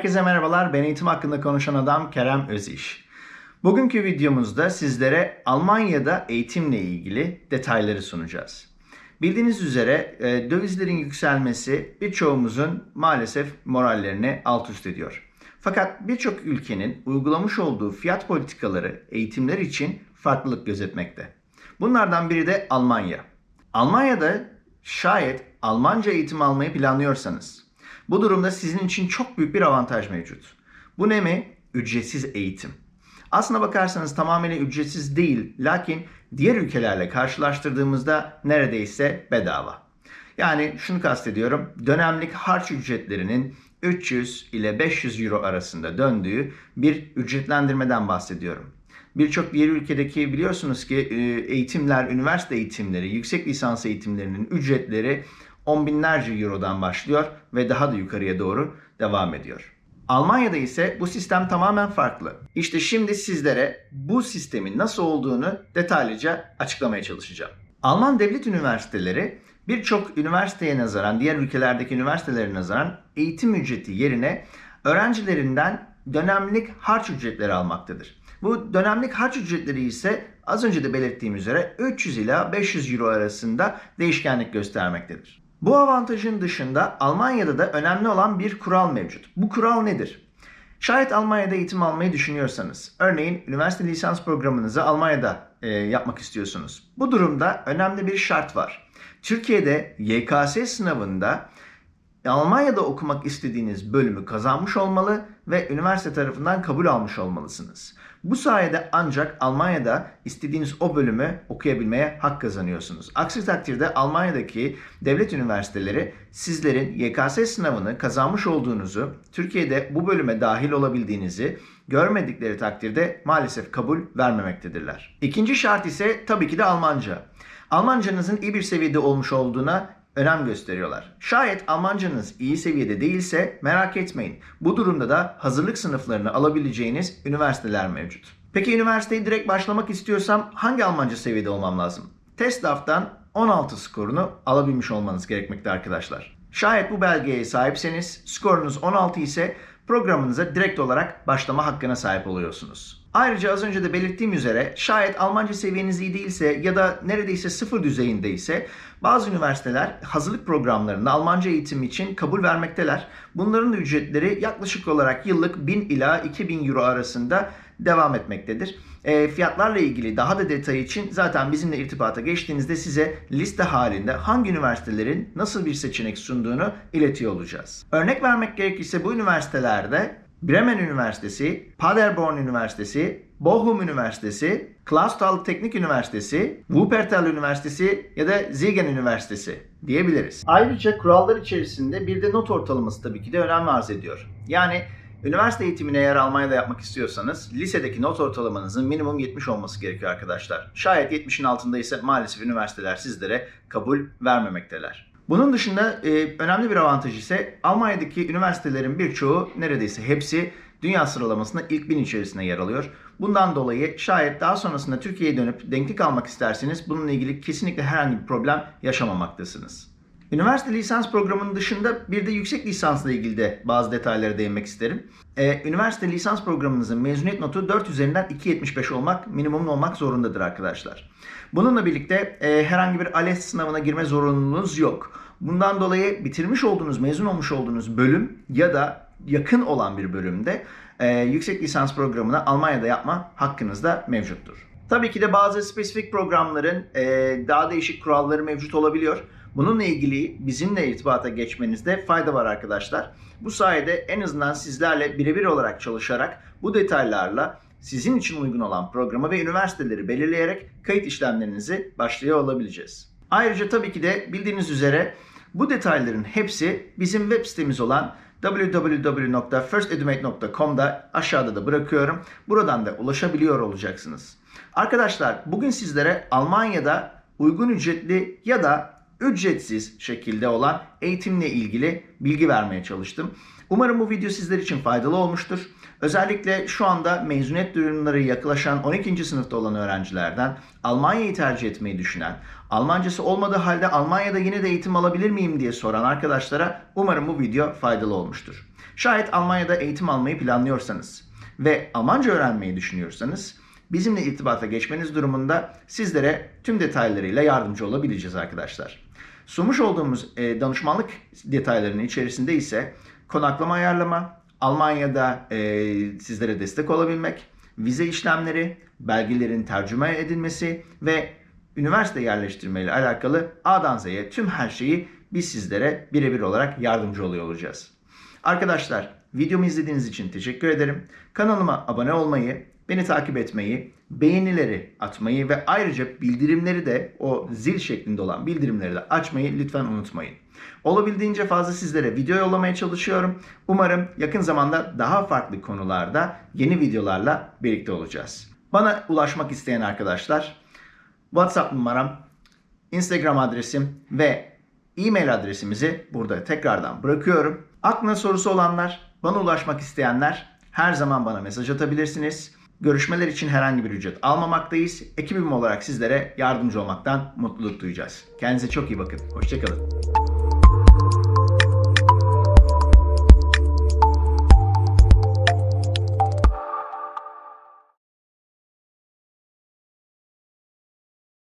Herkese merhabalar. Ben eğitim hakkında konuşan adam Kerem Öziş. Bugünkü videomuzda sizlere Almanya'da eğitimle ilgili detayları sunacağız. Bildiğiniz üzere e, dövizlerin yükselmesi birçoğumuzun maalesef morallerini alt üst ediyor. Fakat birçok ülkenin uygulamış olduğu fiyat politikaları eğitimler için farklılık gözetmekte. Bunlardan biri de Almanya. Almanya'da şayet Almanca eğitim almayı planlıyorsanız bu durumda sizin için çok büyük bir avantaj mevcut. Bu ne mi? Ücretsiz eğitim. Aslına bakarsanız tamamıyla ücretsiz değil, lakin diğer ülkelerle karşılaştırdığımızda neredeyse bedava. Yani şunu kastediyorum, dönemlik harç ücretlerinin 300 ile 500 euro arasında döndüğü bir ücretlendirmeden bahsediyorum. Birçok diğer ülkedeki biliyorsunuz ki eğitimler, üniversite eğitimleri, yüksek lisans eğitimlerinin ücretleri on binlerce eurodan başlıyor ve daha da yukarıya doğru devam ediyor. Almanya'da ise bu sistem tamamen farklı. İşte şimdi sizlere bu sistemin nasıl olduğunu detaylıca açıklamaya çalışacağım. Alman devlet üniversiteleri birçok üniversiteye nazaran, diğer ülkelerdeki üniversitelere nazaran eğitim ücreti yerine öğrencilerinden dönemlik harç ücretleri almaktadır. Bu dönemlik harç ücretleri ise az önce de belirttiğim üzere 300 ila 500 euro arasında değişkenlik göstermektedir. Bu avantajın dışında Almanya'da da önemli olan bir kural mevcut. Bu kural nedir? Şayet Almanya'da eğitim almayı düşünüyorsanız, örneğin üniversite lisans programınızı Almanya'da e, yapmak istiyorsunuz. Bu durumda önemli bir şart var. Türkiye'de YKS sınavında Almanya'da okumak istediğiniz bölümü kazanmış olmalı ve üniversite tarafından kabul almış olmalısınız. Bu sayede ancak Almanya'da istediğiniz o bölümü okuyabilmeye hak kazanıyorsunuz. Aksi takdirde Almanya'daki devlet üniversiteleri sizlerin YKS sınavını kazanmış olduğunuzu, Türkiye'de bu bölüme dahil olabildiğinizi görmedikleri takdirde maalesef kabul vermemektedirler. İkinci şart ise tabii ki de Almanca. Almancanızın iyi bir seviyede olmuş olduğuna önem gösteriyorlar. Şayet Almancanız iyi seviyede değilse merak etmeyin. Bu durumda da hazırlık sınıflarını alabileceğiniz üniversiteler mevcut. Peki üniversiteye direkt başlamak istiyorsam hangi Almanca seviyede olmam lazım? TESDAF'tan 16 skorunu alabilmiş olmanız gerekmekte arkadaşlar. Şayet bu belgeye sahipseniz, skorunuz 16 ise programınıza direkt olarak başlama hakkına sahip oluyorsunuz. Ayrıca az önce de belirttiğim üzere şayet Almanca seviyeniz iyi değilse ya da neredeyse sıfır düzeyindeyse bazı üniversiteler hazırlık programlarında Almanca eğitim için kabul vermekteler. Bunların ücretleri yaklaşık olarak yıllık 1000 ila 2000 euro arasında devam etmektedir. E, fiyatlarla ilgili daha da detay için zaten bizimle irtibata geçtiğinizde size liste halinde hangi üniversitelerin nasıl bir seçenek sunduğunu iletiyor olacağız. Örnek vermek gerekirse bu üniversitelerde Bremen Üniversitesi, Paderborn Üniversitesi, Bochum Üniversitesi, Clausthal Teknik Üniversitesi, Wuppertal Üniversitesi ya da Siegen Üniversitesi diyebiliriz. Ayrıca kurallar içerisinde bir de not ortalaması tabii ki de önem arz ediyor. Yani üniversite eğitimini eğer Almanya'da yapmak istiyorsanız lisedeki not ortalamanızın minimum 70 olması gerekiyor arkadaşlar. Şayet 70'in altındaysa maalesef üniversiteler sizlere kabul vermemekteler. Bunun dışında e, önemli bir avantaj ise Almanya'daki üniversitelerin birçoğu neredeyse hepsi dünya sıralamasında ilk bin içerisinde yer alıyor. Bundan dolayı şayet daha sonrasında Türkiye'ye dönüp denklik almak isterseniz bununla ilgili kesinlikle herhangi bir problem yaşamamaktasınız. Üniversite lisans programının dışında bir de yüksek lisansla ilgili de bazı detaylara değinmek isterim. Ee, üniversite lisans programınızın mezuniyet notu 4 üzerinden 2.75 olmak, minimum olmak zorundadır arkadaşlar. Bununla birlikte e, herhangi bir ALES sınavına girme zorunluluğunuz yok. Bundan dolayı bitirmiş olduğunuz, mezun olmuş olduğunuz bölüm ya da yakın olan bir bölümde e, yüksek lisans programını Almanya'da yapma hakkınız da mevcuttur. Tabii ki de bazı spesifik programların e, daha değişik kuralları mevcut olabiliyor. Bununla ilgili bizimle irtibata geçmenizde fayda var arkadaşlar. Bu sayede en azından sizlerle birebir olarak çalışarak bu detaylarla sizin için uygun olan programı ve üniversiteleri belirleyerek kayıt işlemlerinizi başlıyor olabileceğiz. Ayrıca tabii ki de bildiğiniz üzere bu detayların hepsi bizim web sitemiz olan www.firstedumate.com'da aşağıda da bırakıyorum. Buradan da ulaşabiliyor olacaksınız. Arkadaşlar bugün sizlere Almanya'da uygun ücretli ya da ücretsiz şekilde olan eğitimle ilgili bilgi vermeye çalıştım. Umarım bu video sizler için faydalı olmuştur. Özellikle şu anda mezuniyet durumları yaklaşan 12. sınıfta olan öğrencilerden Almanya'yı tercih etmeyi düşünen, Almancası olmadığı halde Almanya'da yine de eğitim alabilir miyim diye soran arkadaşlara umarım bu video faydalı olmuştur. Şayet Almanya'da eğitim almayı planlıyorsanız ve Almanca öğrenmeyi düşünüyorsanız bizimle irtibata geçmeniz durumunda sizlere tüm detaylarıyla yardımcı olabileceğiz arkadaşlar. Sunmuş olduğumuz e, danışmanlık detaylarının içerisinde ise konaklama ayarlama, Almanya'da e, sizlere destek olabilmek, vize işlemleri, belgelerin tercüme edilmesi ve üniversite yerleştirme ile alakalı A'dan Z'ye tüm her şeyi biz sizlere birebir olarak yardımcı oluyor olacağız. Arkadaşlar videomu izlediğiniz için teşekkür ederim. Kanalıma abone olmayı, beni takip etmeyi, beğenileri atmayı ve ayrıca bildirimleri de o zil şeklinde olan bildirimleri de açmayı lütfen unutmayın. Olabildiğince fazla sizlere video yollamaya çalışıyorum. Umarım yakın zamanda daha farklı konularda yeni videolarla birlikte olacağız. Bana ulaşmak isteyen arkadaşlar WhatsApp numaram, Instagram adresim ve e-mail adresimizi burada tekrardan bırakıyorum. Aklına sorusu olanlar, bana ulaşmak isteyenler her zaman bana mesaj atabilirsiniz. Görüşmeler için herhangi bir ücret almamaktayız. Ekibim olarak sizlere yardımcı olmaktan mutluluk duyacağız. Kendinize çok iyi bakın. Hoşçakalın.